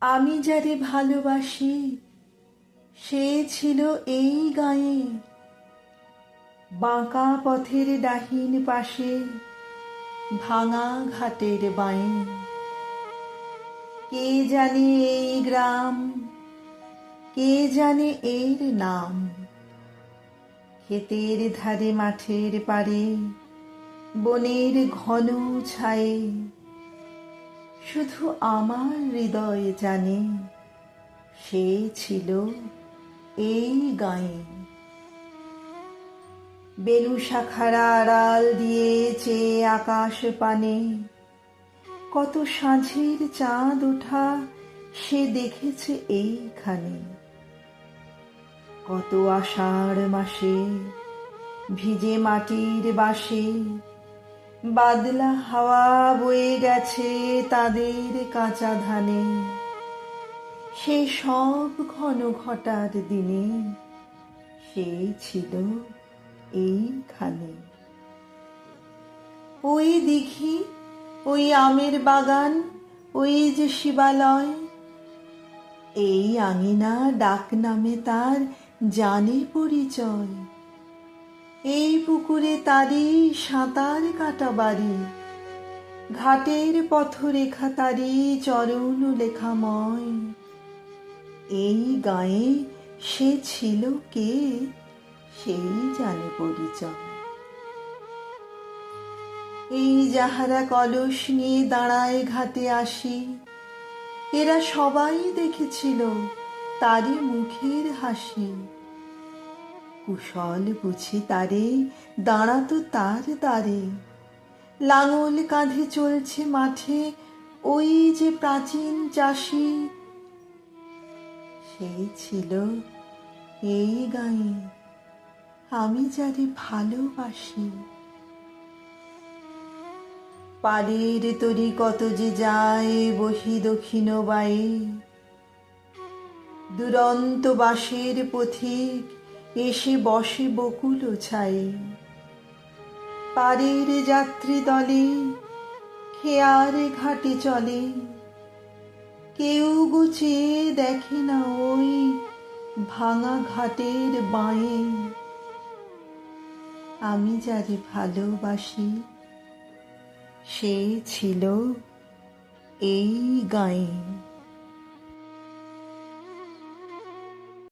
আমি যারে ভালোবাসি, সে ছিল এই গায়ে। বাঁকা পথের ডাহিন পাশে, ভাঙা ঘাটের বাঁয়ে। কে জানে এই গ্রাম, কে জানে এর নাম? ক্ষেতের ধারে মাঠের পারে বনের ঘন ছায়ে। শুধু আমার হৃদয় জানে, সে ছিল এই গায়ে। বেলু শাখারা আড়াল দিয়ে চেয়ে আকাশ পানে, কত সাঁঝের চাঁদ ওঠা সে দেখেছে এইখানে। কত আষাঢ় মাসে ভিজে মাটির বাসে বাদলা হাওয়া বয়ে গেছে তাদের কাঁচা ধানে। সে সব ঘন ঘটার দিনে, সে ছিল এইখানে। ওই দিঘি, ওই আমের বাগান, ওই যে শিবালয়, এই আঙিনা ডাক নামে তার জানে পরিচয়। এই পুকুরে তারি সাঁতার কাটা বাড়ি। ঘাটের পথরেখা তারি চরণ লেখাময়। এই গায়ে সে ছিল কে, সেই জানে পরিচয়। এই যাহারা কলস নিয়ে দাঁড়ায় ঘাটে আসি, এরা সবাই দেখেছিল তারই মুখের হাসি। কুশল বুঝি তারে দাঁড়াতো তার দ্বারে। লাঙল কাঁধে চলছে মাঠে ওই যে প্রাচীন চাষি। সেই ছিল এই গায়ে, আমি যারে ভালোবাসি। পাড়ের তরি কত যে যায় বহি দক্ষিণ বায়ে। দুরন্ত বাসের পথিক এসে বসে বকুল ছায়ে পাড়ের যাত্রী দলে খেয়ার ঘাটে চলে। কেউ গুছিয়ে দেখে না ওই ভাঙা ঘাটের বাঁয়ে। আমি যারে ভালোবাসি, সে ছিল এই গায়ে।